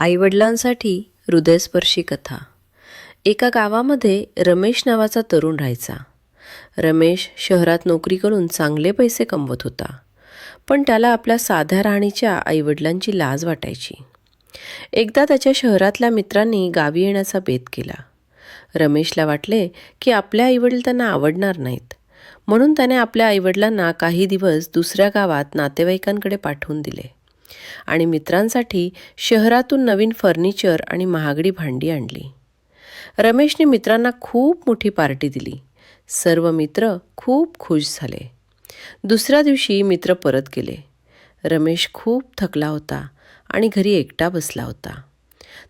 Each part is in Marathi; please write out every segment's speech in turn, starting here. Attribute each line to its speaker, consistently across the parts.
Speaker 1: आईवडिलांसाठी हृदयस्पर्शी कथा. एका गावामध्ये रमेश नावाचा तरुण राहायचा. रमेश शहरात नोकरी करून चांगले पैसे कमवत होता पण त्याला आपल्या साध्या राहणीच्या आईवडिलांची लाज वाटायची. एकदा त्याच्या शहरातल्या मित्रांनी गावी येण्याचा बेत केला. रमेशला वाटले की आपल्या आईवडील त्यांना आवडणार नाहीत म्हणून त्याने आपल्या आईवडिलांना काही दिवस दुसऱ्या गावात नातेवाईकांकडे पाठवून दिले. आणि मित्रांसाठी शहरातून नवीन फर्निचर आणि महागडी भांडी आणली. रमेशने मित्रांना खूप मोठी पार्टी दिली. सर्व मित्र खूप खुश झाले. दुसऱ्या दिवशी मित्र परत गेले. रमेश खूप थकला होता आणि घरी एकटा बसला होता.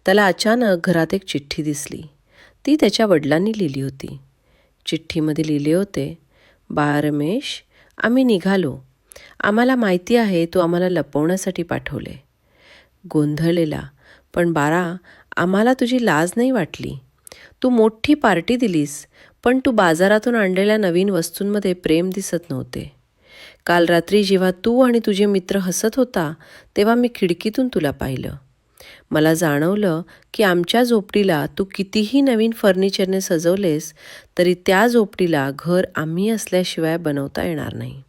Speaker 1: त्याला अचानक घरात एक चिठ्ठी दिसली. ती त्याच्या वडिलांनी लिहिली होती. चिठ्ठीमध्ये लिहिले होते बा रमेश आम्ही निघालो. आम्हाला माहिती आहे तू आम्हाला लपवण्यासाठी पाठवले. गोंधळलेला. पण बारा आम्हाला तुझी लाज नाही वाटली. तू मोठी पार्टी दिलीस पण तू बाजारातून आणलेल्या नवीन वस्तूंमध्ये प्रेम दिसत नव्हते. काल रात्री जेव्हा तू आणि तुझे मित्र हसत होता तेव्हा मी खिडकीतून तुला पाहिलं. मला जाणवलं की आमच्या झोपडीला तू कितीही नवीन फर्निचरने सजवलेस तरी त्या झोपडीला घर आम्ही असल्याशिवाय बनवता येणार नाही.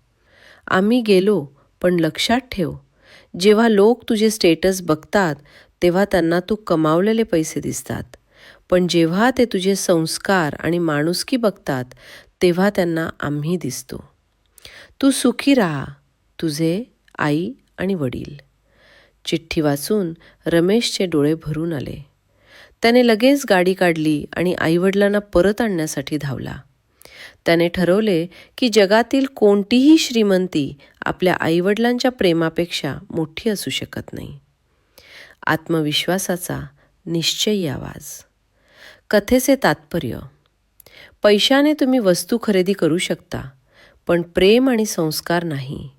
Speaker 1: आम्ही गेलो पण लक्षात ठेव. जेव्हा लोक तुझे स्टेटस बघतात तेव्हा त्यांना तू कमावलेले पैसे दिसतात. पण जेव्हा ते तुझे संस्कार आणि माणुसकी बघतात तेव्हा त्यांना आम्ही दिसतो. तू सुखी राहा तुझे आई आणि वडील. चिठ्ठी वाचून रमेशचे डोळे भरून आले. त्याने लगेच गाडी काढली आणि आईवडिलांना परत आणण्यासाठी धावला. त्याने ठरवले की जगातील कोणतीही श्रीमंती आपल्या आईवडिलांच्या प्रेमापेक्षा मोठी असू शकत नाही. आत्मविश्वासाचा निश्चयी आवाज. कथेचे तात्पर्य. पैशाने तुम्ही वस्तू खरेदी करू शकता पण प्रेम आणि संस्कार नाही.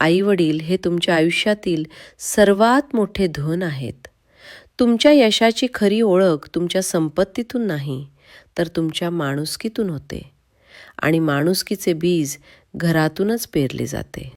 Speaker 1: आईवडील हे तुमच्या आयुष्यातील सर्वात मोठे धन आहेत. तुमच्या यशाची खरी ओळख तुमच्या संपत्तीतून नाही तर तुमच्या माणुसकीतून होते. आणि माणुसकीचे बीज घरातूनच पेरले जाते.